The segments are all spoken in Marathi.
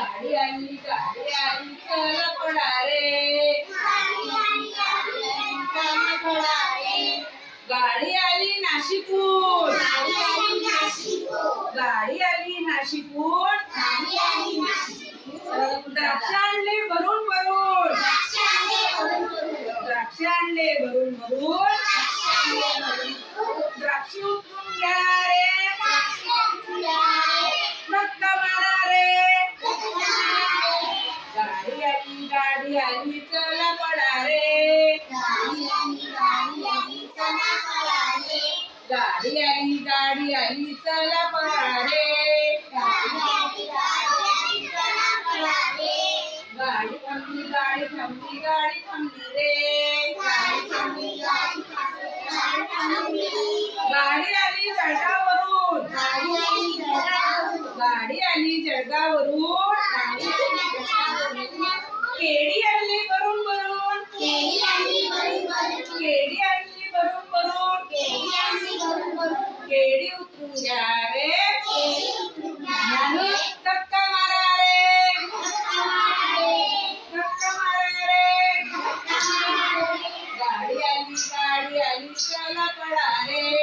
गाडी आली गाडी आली चला पडा रे गाडी आली नाशिकून गाडी आली नाशिकून द्राक्ष आणले भरून भरून द्राक्ष आणले भरून भरून गाडी आली गाडी आली चला पडा रे गाडी थांबली गाडी थांबली गाडी थांबली रे. गाडी आली जळगाववरून. गाडी आली जळगाववरून. केळी उतरून घ्या रे. धक्का मारा रे. धक्का मारा रे. गाडी आली गाडी आली चला पडा रे.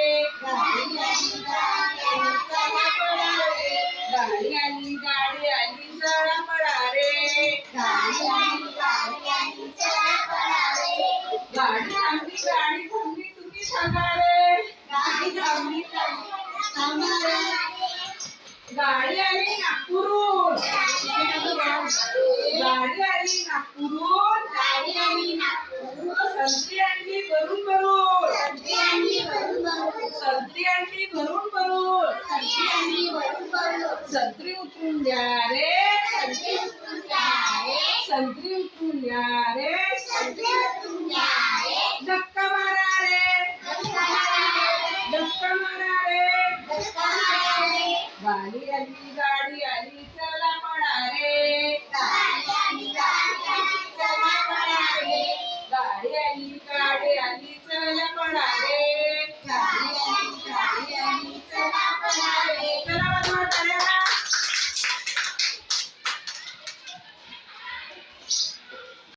गाडी आली नागपूरहून. संत्री आणली भरून भरून संत्री आणली भरून भरून संत्री उतरून द्या रे. संत्री उतरून द्या रे. धक्का मारा रे. धक्का मारा रे. गाडी आली गाडी आली 你干的呀？你现在在干啥呢？